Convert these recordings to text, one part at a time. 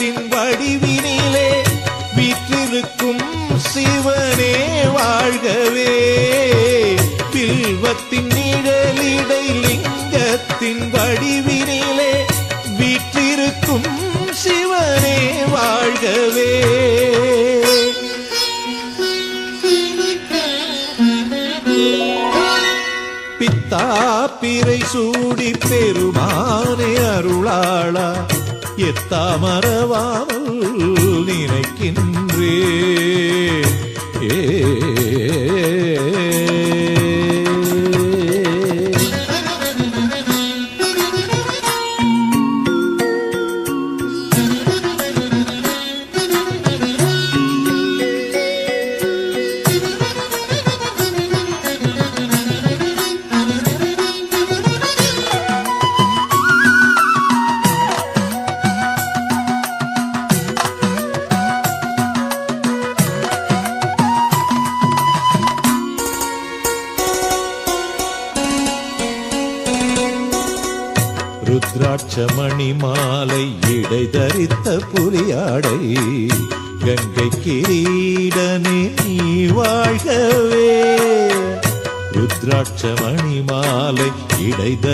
லிங்கத்தின் வடிவினிலே தாமரவாமல் நினைக்கின்றே.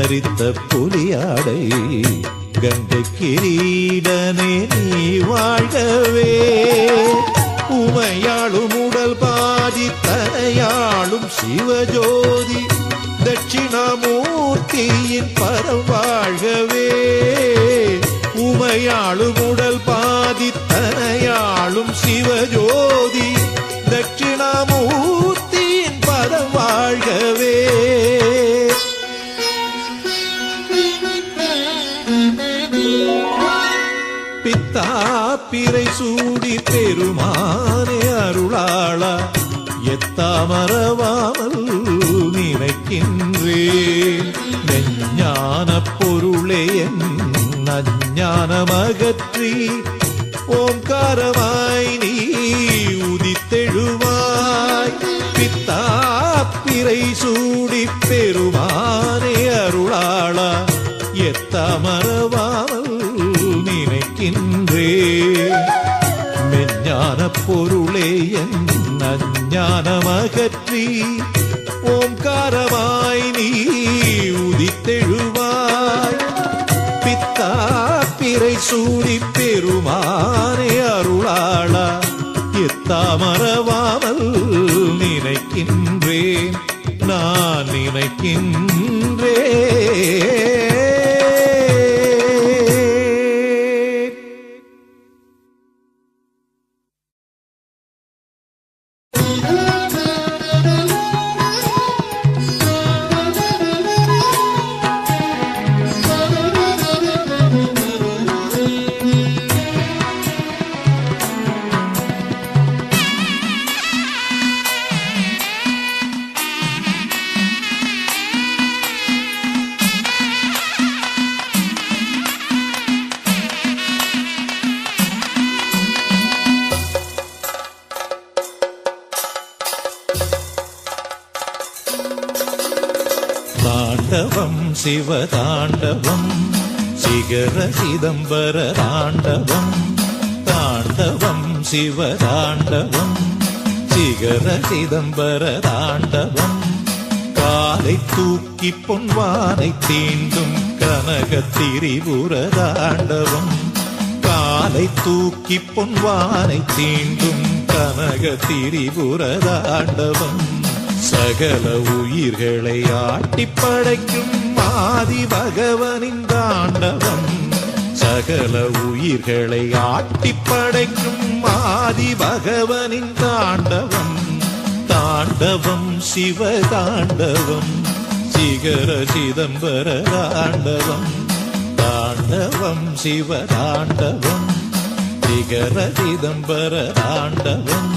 தரித்த புலியாடை கங்கை கிரீடனே நீ வாழவே உமையாளும் உடல் பாதி தனையாளும் சிவஜோதி தட்சிணாமூர்த்தியின் பரம் வாழ்கவே. உமையாளும் உடல் பாதி தனையாளும் சிவஜோதி பிறை சூடி பெருமானே அருளாளா எத்தா மறவாமல் நினைக்கின்றேன். மெஞ்ஞான பொருளே என் அஞ்ஞானமகற்றி ஓம்காரமாய் நீ உதித்தெழுவாய். பித்தா பிறை சூடி பெருமானே அருளாளா எத்தா மெஞ்ஞான பொருளே என் அஞ்ஞானமகற்றி ஓம்காரமாய் நீ உதித்தெழுவாய். பித்தா பிறை சூடி பெருமானே அருளாளா எத்தாமறவாமல் நினைக்கின்றேன் நான் நினைக்கின்றேன். தாண்டவம் சிவதாண்டவம் சிகர சிதம்பர தாண்டவம் தாண்டவம் சிவதாண்டவம் சிகர சிதம்பர தாண்டவம். காலை தூக்கி பொன்வானை தீண்டும் கனக திரிபுர தாண்டவம். காலை தூக்கி பொன்வானை தீண்டும் கனக திரிபுர தாண்டவம். சகல உயிர்களை ஆட்டி படைக்கும் ஆதி பகவனின் தாண்டவம். சகல உயிர்களை ஆட்டி படைக்கும் ஆதி பகவனின் தாண்டவம். தாண்டவம் சிவ தாண்டவம் சிகர சிதம்பர தாண்டவம். தாண்டவம் சிவ தாண்டவம் சிகர சிதம்பர தாண்டவம்.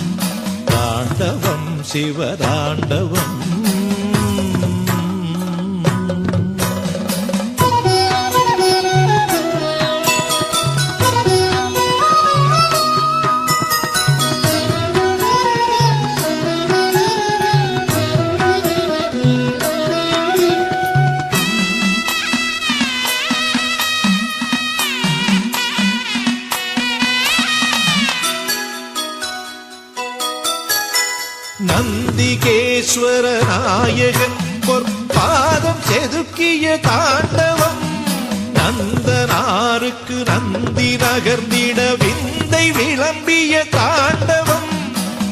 தாண்டவம் சிவதாண்டவம் நந்திகேஸ்வர நாயகன் பொற்பாதம் செதுக்கிய தாண்டவம். நந்தனாருக்கு நந்தி நகர்ந்திட விந்தை விளம்பிய தாண்டவம்.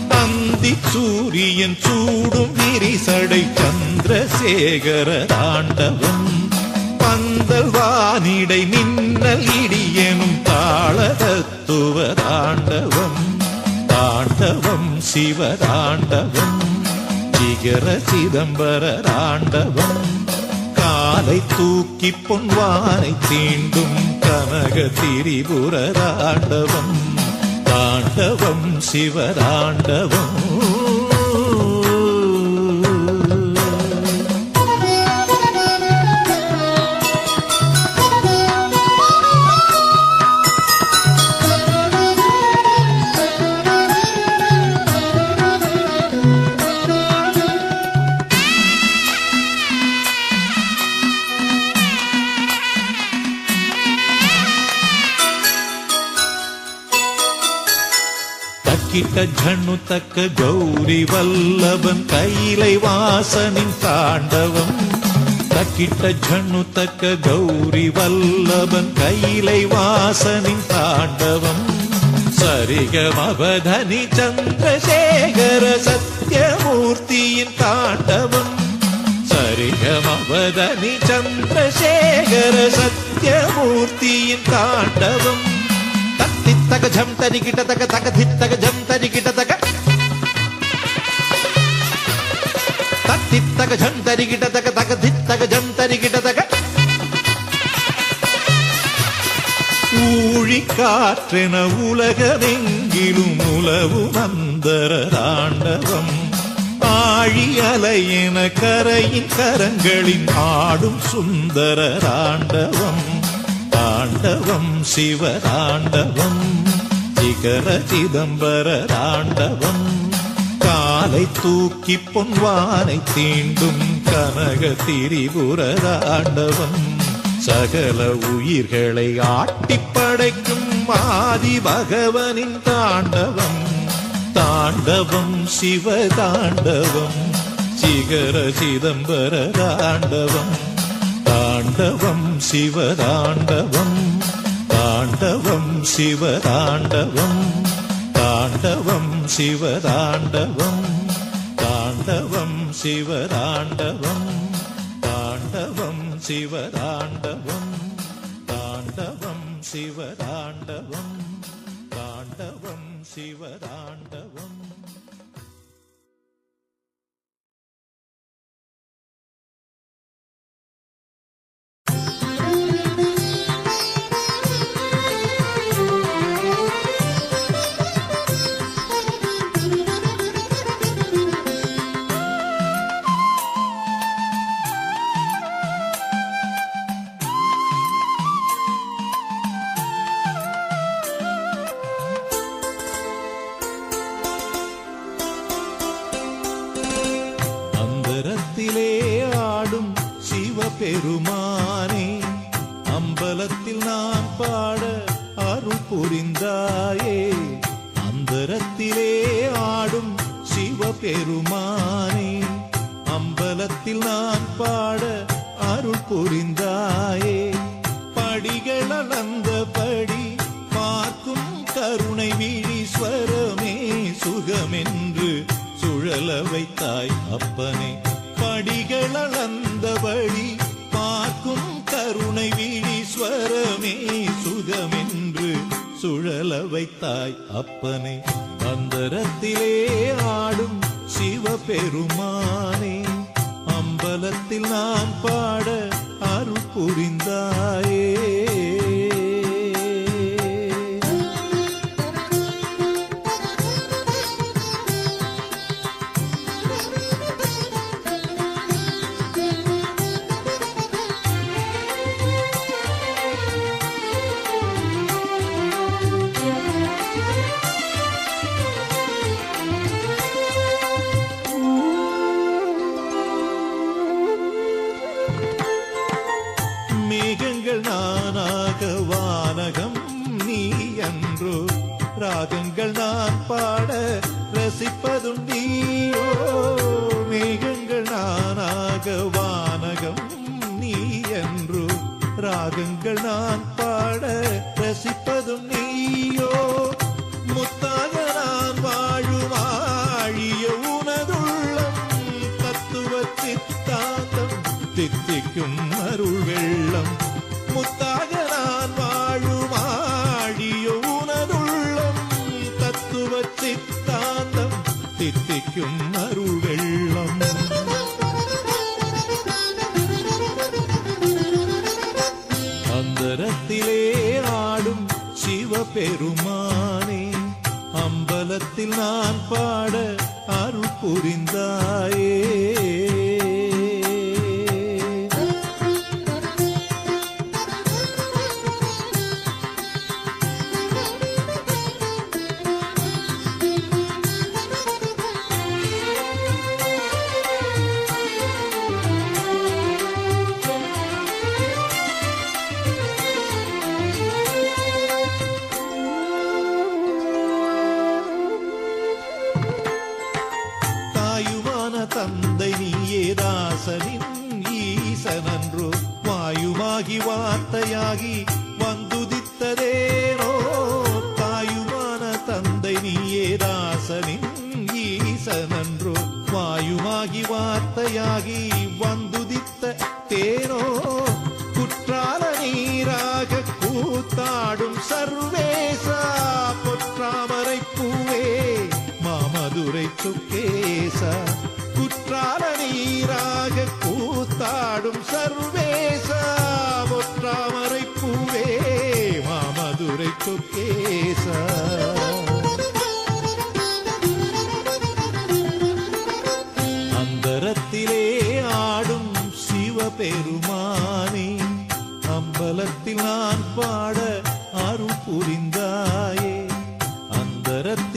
நந்தி சூரியன் சூடும் விரிசடை சந்திரசேகர தாண்டவம். பந்தல் வானிடை மின்னல் இடியனும் தாள தத்துவ தாண்டவம். தாண்டவம் சிவதாண்டவம் சிகர சிதம்பர தாண்டவம். காலை தூக்கி பொன்வானை தீண்டும் கனக திரிபுர தாண்டவம். தாண்டவம் சிவதாண்டவம். கிட்ட ஜண்ணு தக்க கௌரி வல்லவன் கைலை வாசனின் தாண்டவம். தக்கிட்ட ஜண்ணு தக்க கௌரி வல்லவன் கைலை வாசனின் தாண்டவம். சரிகமபதனி சந்திரசேகர சத்யமூர்த்தியின் தாண்டவம். சரிகமபதனி சந்திரசேகர சத்யமூர்த்தியின் தாண்டவம். தத்தித்தக ஜம் தரிகிட்ட தக தக தித்தக ஜம் தரிகிட்ட தக தத்தித்தக ஜம் தரிகிட்ட தக தக தித்தக ஜம் தரிகிட்ட தக ஊழி காற்றென உலகமெங்கிலும் உலவு மந்தர தாண்டவம் ஆழி அலையென கரையின் கரங்களின் ஆடும் சுந்தர தாண்டவம் தாண்டவம் சிவதாண்டவம் சிகர சிதம்பர தாண்டவம். காலை தூக்கி பொன்வானை தீண்டும் கனக திரிபுர தாண்டவம். சகல உயிர்களை ஆட்டி படைக்கும் ஆதி பகவனின் தாண்டவம். தாண்டவம் சிவ தாண்டவம். சிகர சிதம்பர தாண்டவம். தாண்டவம் சிவதாண்டவம் தாண்டவம் சிவதாண்டவம். தாண்டவம் சிவதாண்டவம். தாண்டவம் சிவதாண்டவம். தாண்டவம் சிவதாண்டவம். தாண்டவம் சிவதாண்டவம். தாண்டவம் சிவதாண்டவம். சிவபெருமானே அம்பலத்தில் நான் பாட அருள் புரிந்தாயே. அந்தரத்திலே ஆடும் சிவபெருமானே அம்பலத்தில் நான் பாட அருள் புரிந்தாயே. படிகள் அளந்தபடி பார்க்கும் கருணை வீழீஸ்வரமே சுகமென்று சுழல வைத்தாய் அப்பனே. படிகள் அளந்தபடி கருணை வீணீஸ்வரமே சுகமென்று சுழல வைத்தாய் அப்பனை. அந்தரத்திலே ஆடும் சிவபெருமானே அம்பலத்தில் நான் பாட அருள் புரிந்தாய். ராகவானகம் நீ என்று ராகங்கள் நான் நினைந்தாயே அரசனன்றோ வாயுவாகி வார்த்தையாகி வந்துதித்த தேனோ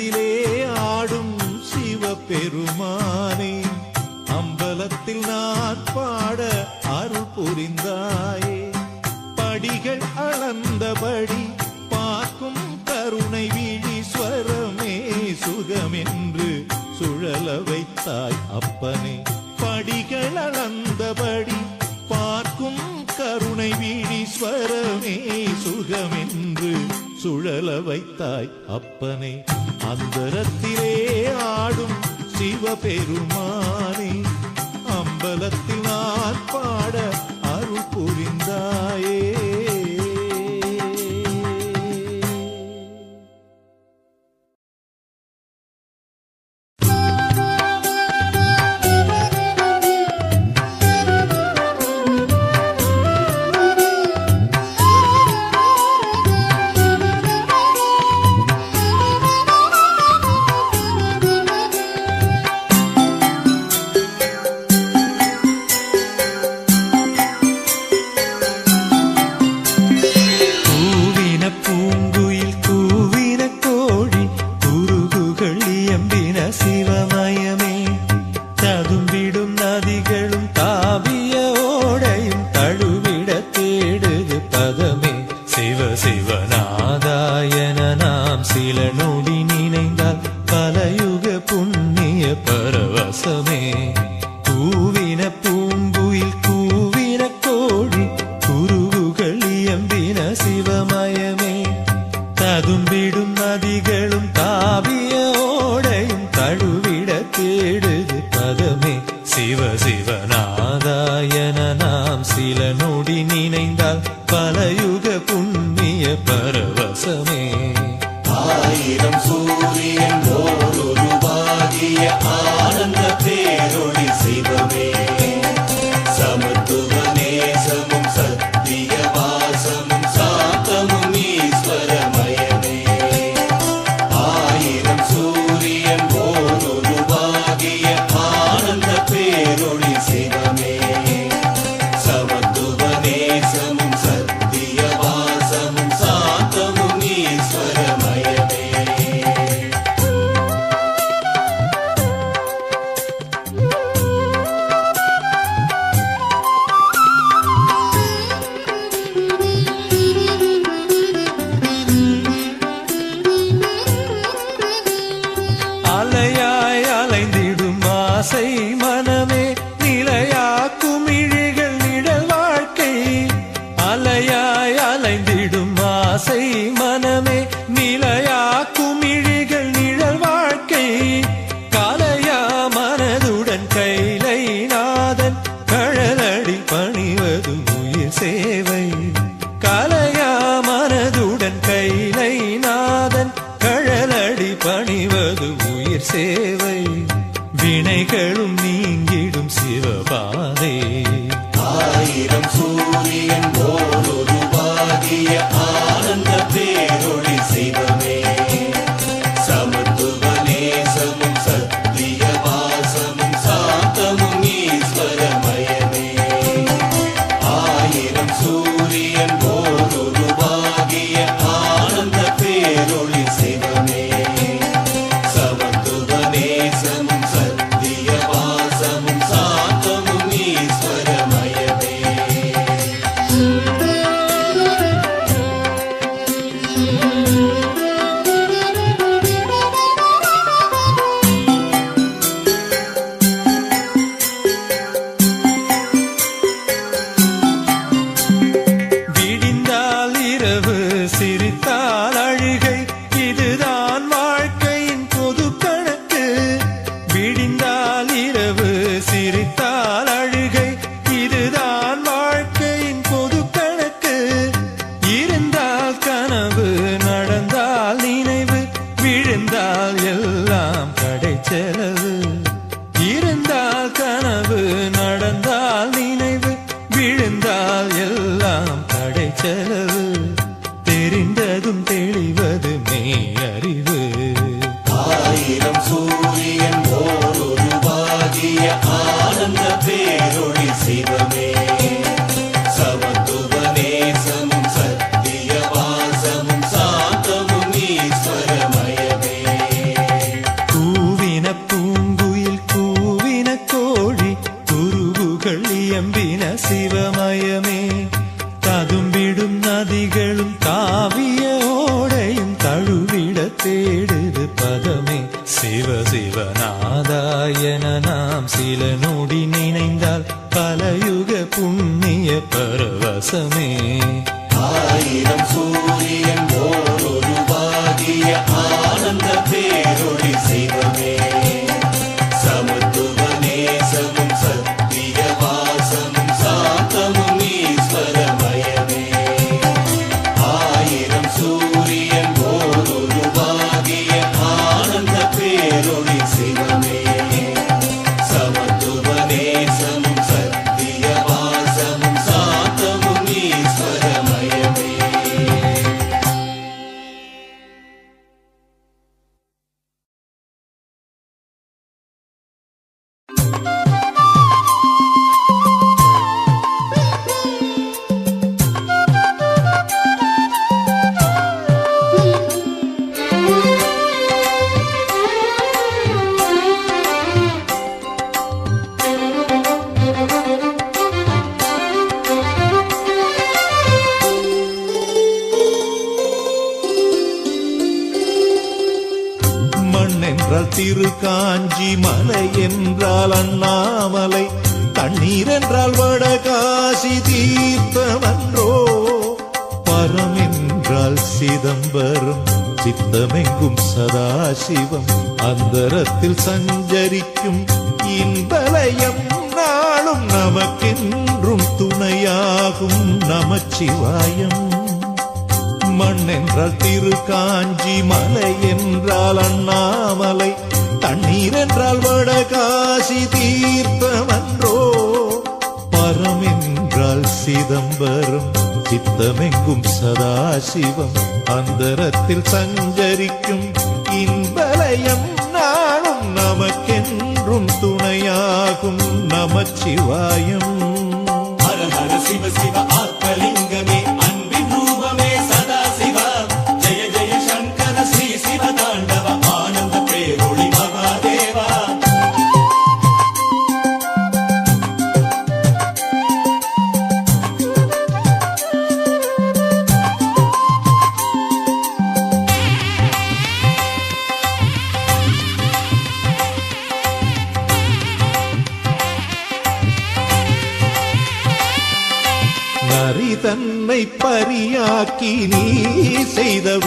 மனதிலே ஆடும் சிவபெருமானே அம்பலத்தில் நான் பாட அருள் புரிந்தாயே. படிகள் அளந்தபடி பார்க்கும் கருணை வீழீஸ்வரமே சுகமென்று சுழல வைத்தாய் அப்பனே. படிகள் அளந்தபடி பார்க்கும் கருணை வீழீஸ்வரமே சுகமென்று சுழல வைத்தாய் அப்பனே. அந்தரத்திலே ஆடும் சிவபெருமானே அம்பலத்தில் நான் நாதாயன நாம் சில நொடி நினைந்தால் கலயுக புண்ணிய பரவசம். குருகுகள் இயம்பின சிவமயமே ததும்பிடும் நதிகளும் தாவிய ஓடையும் தழுவிட தேடுது பதமே சிவ சிவநாதாயன நாம் சில நொடி நினைந்தால் பலயுக புண்ணிய மண் என்றால் திரு காஞ்சி மலை என்றால் அண்ணாமலை தண்ணீர் என்றால் வடகாசி தீர்த்தமன்றோ? பரம் என்றால் சிதம்பரம் சித்தமெங்கும் சதாசிவம் அந்தரத்தில் சஞ்சரிக்கும் இன்பலயம் நாளும் நமக்கென்றும் துணையாகும் நமச்சிவாயம். மண் என்றால் திரு காஞ்சி மலை என்றால் அண்ணாமலை தண்ணீர் என்றால் வடகாசி தீர்த்தமன்றோ? பரம் என்றால் சிதம்பரம் சித்தமெங்கும் சதாசிவம் அந்தரத்தில் சஞ்சரிக்கும் இன்பலயம் நானும் நமக்கென்றும் துணையாகும் நமச்சிவாயம்.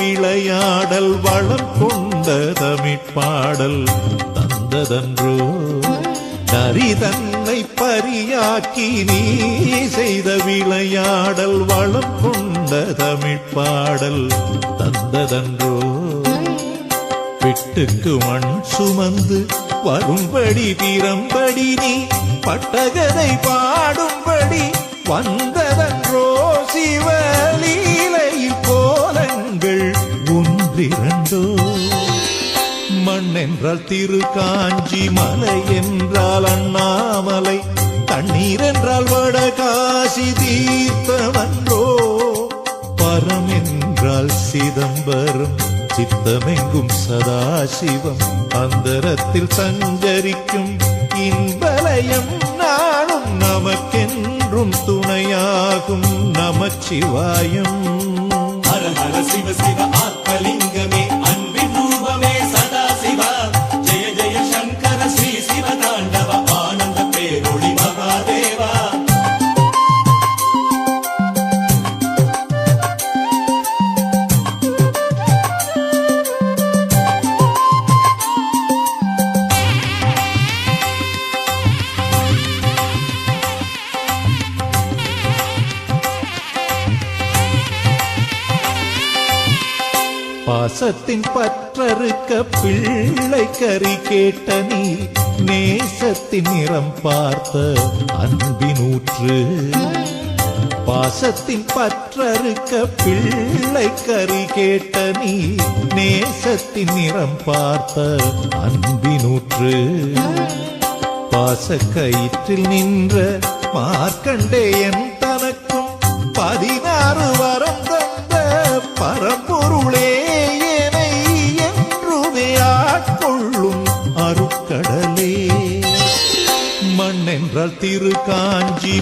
விளையாடல் வளம் கொண்ட தமிழ்ப்பாடல் தந்ததன்றோ. நரி தன்னை பரியாக்கி நீ செய்த விளையாடல் வளம் கொண்ட தமிழ்ப்பாடல் தந்ததன்றோ. வெட்டுக்கு மண் சுமந்து வரும்படி பிறம்படி நீ பட்டகதை பாடும்படி வந்ததன்றோ சிவலி. என்றால் திரு காஞ்சி மலை என்றால் அண்ணாமலை தண்ணீர் என்றால் வடகாசி தீர்த்தமன்றோ பரம் என்றால் சிதம்பரம் சித்தமெங்கும் சதாசிவம் அந்தரத்தில் சஞ்சரிக்கும் இன்பலயம் நானும் நமக்கென்றும் துணையாகும் நமச்சிவாயம். ஹர ஹர சிவ சிவ ஆத்மலிங்கம். பாசத்தின் பற்றறுக்க பிள்ளை கறி கேட்ட நீ நேசத்தின் நிறம் பார்த்த அன்பினூற்று பாசத்தின் பற்றறுக்க பிள்ளை கறி கேட்ட நீ நேசத்தின் நிறம் பார்த்த அன்பினூற்று பாசக்கயிற்றில் நின்ற மார்க்கண்டேயன் திரு காஞ்சி